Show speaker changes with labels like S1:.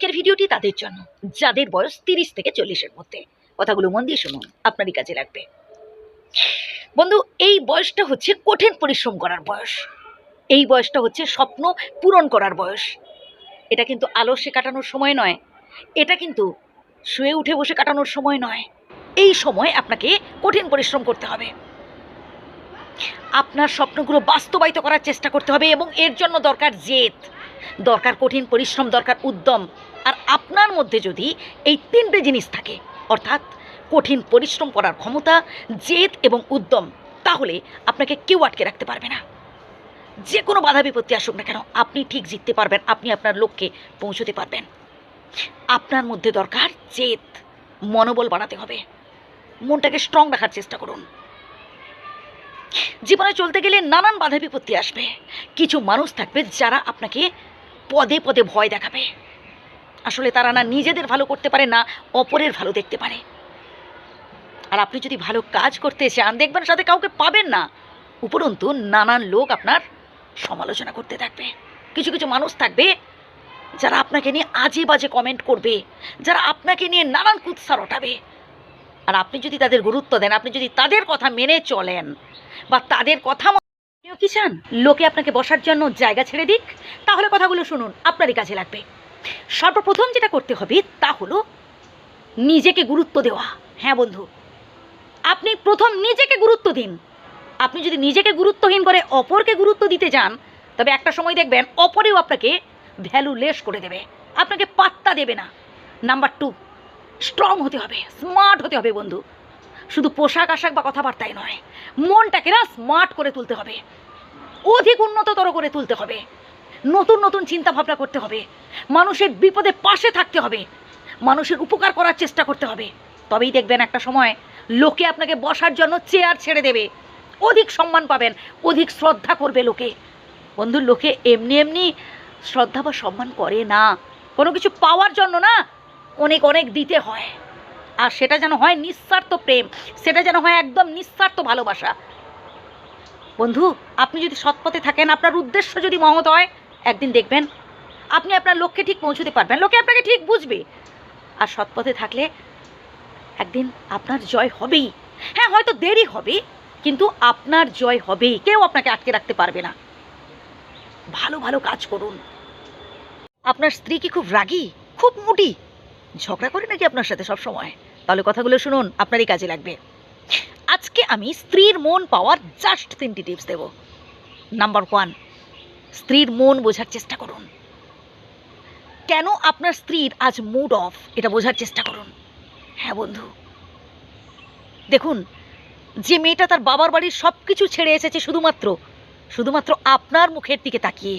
S1: আজকের ভিডিওটি তাদের জন্য, যাদের বয়স তিরিশ থেকে চল্লিশের মধ্যে। কথাগুলো মন দিয়ে শুনুন, আপনারই কাজে লাগবে। বন্ধু, এই বয়সটা হচ্ছে কঠিন পরিশ্রম করার বয়স। এই বয়সটা হচ্ছে স্বপ্ন পূরণ করার বয়স। এটা কিন্তু আলস্যে কাটানোর সময় নয়। এটা কিন্তু শুয়ে উঠে বসে কাটানোর সময় নয়। এই সময় আপনাকে কঠিন পরিশ্রম করতে হবে। আপনার স্বপ্নগুলো বাস্তবায়িত করার চেষ্টা করতে হবে এবং এর জন্য দরকার জেদ। দরকার কঠিন, পরিশ্রম দরকার, উদ্যম। আর আপনার মধ্যে যদি এই তিনটে জিনিস থাকে, অর্থাৎ কঠিন, পরিশ্রম করার ক্ষমতা, জেদ এবং উদ্যম, তাহলে আপনাকে কেউ আটকে রাখতে পারবে না। যে কোনো বাধা বিপত্তি আসুক না কেন, আপনি ঠিক জিততে পারবেন, আপনি আপনার লক্ষ্যে পৌঁছতে পারবেন। আপনার মধ্যে দরকার জেদ, মনোবল বাড়াতে হবে। মনটাকে স্ট্রং রাখার চেষ্টা করুন। জীবনে চলতে গেলে নানান বাধা বিপত্তি আসবে। কিছু মানুষ থাকবে যারা আপনাকে পদে পদে ভয় দেখাবে। আসলে তারা না নিজেদের ভালো করতে পারে না, অপরের ভালো দেখতে পারে। আর আপনি যদি ভালো কাজ করতে চান, দেখবেন সাথে কাউকে পাবেন না। উপরন্তু নানান লোক আপনার সমালোচনা করতে থাকবে। কিছু কিছু মানুষ থাকবে, যারা আপনাকে নিয়ে আজে বাজে কমেন্ট করবে, যারা আপনাকে নিয়ে নানান কুৎসা রটাবে। আর আপনি যদি তাদের গুরুত্ব দেন, আপনি যদি তাদের কথা মেনে চলেন, বা তাদের কথা আপনিও কি চান? লোকে আপনাকে বসার জন্য জায়গা ছেড়ে দিক? তাহলে কথাগুলো শুনুন, আপনারই কাজে লাগবে। সর্বপ্রথম যেটা করতে হবে তা হলো নিজেকে গুরুত্ব দেওয়া। হ্যাঁ বন্ধু, আপনি প্রথম নিজেকে গুরুত্ব দিন। আপনি যদি নিজেকে গুরুত্বহীন করে অপরকে গুরুত্ব দিতে যান, তবে একটা সময় দেখবেন অপরেও আপনাকে ভ্যালুলেস করে দেবে। আপনাকে পাত্তা দেবে না। নাম্বার টু, স্ট্রং হতে হবে, স্মার্ট হতে হবে বন্ধু। শুধু পোশাক আশাক বা কথাবার্তাই নয়, মনটাকে না স্মার্ট করে তুলতে হবে। অধিক উন্নততর করে তুলতে হবে। নতুন নতুন চিন্তা ভাবনা করতে হবে। মানুষের বিপদে পাশে থাকতে হবে। মানুষের উপকার করার চেষ্টা করতে হবে। তবেই দেখবেন একটা সময় লোকে আপনাকে বসার জন্য চেয়ার ছেড়ে দেবে। অধিক সম্মান পাবেন, অধিক শ্রদ্ধা করবে লোকে। বন্ধু, লোকে এমনি এমনি শ্রদ্ধা বা সম্মান করে না। কোনো কিছু পাওয়ার জন্য না অনেক অনেক দিতে হয়। আর সেটা যেন হয় নিঃস্বার্থ প্রেম, সেটা যেন হয় একদম নিঃস্বার্থ ভালোবাসা। বন্ধু, আপনি যদি সৎপথে থাকেন, আপনার উদ্দেশ্য যদি মহৎ হয় একদিন দেখবেন, আপনি আপনার লক্ষ্যে ঠিক পৌঁছতে পারবেন, লোকে আপনাকে ঠিক বুঝবে। আর সৎপথে থাকলে একদিন আপনার জয় হবেই। হ্যাঁ হয়তো দেরি হবে, কিন্তু আপনার জয় হবেই, কেউ আপনাকে আটকে রাখতে পারবে না। ভালো ভালো কাজ করুন। আপনার স্ত্রী কি খুব রাগী, খুব মুটি? ঝগড়া করে নাকি আপনার সাথে সব সময় তাহলে কথাগুলো শুনুন, আপনারই কাজে লাগবে। আজকে আমি স্ত্রীর মন পাওয়ার জাস্ট তিনটি টিপস দেব। নাম্বার ওয়ান স্ত্রীর মন বোঝার চেষ্টা করুন। কেন আপনার স্ত্রীর আজ মুড অফ এটা বোঝার চেষ্টা করুন। হ্যাঁ বন্ধু। দেখুন, যে মেয়েটা তার বাবার বাড়ির সব কিছু ছেড়ে এসেছে শুধুমাত্র শুধুমাত্র আপনার মুখের দিকে তাকিয়ে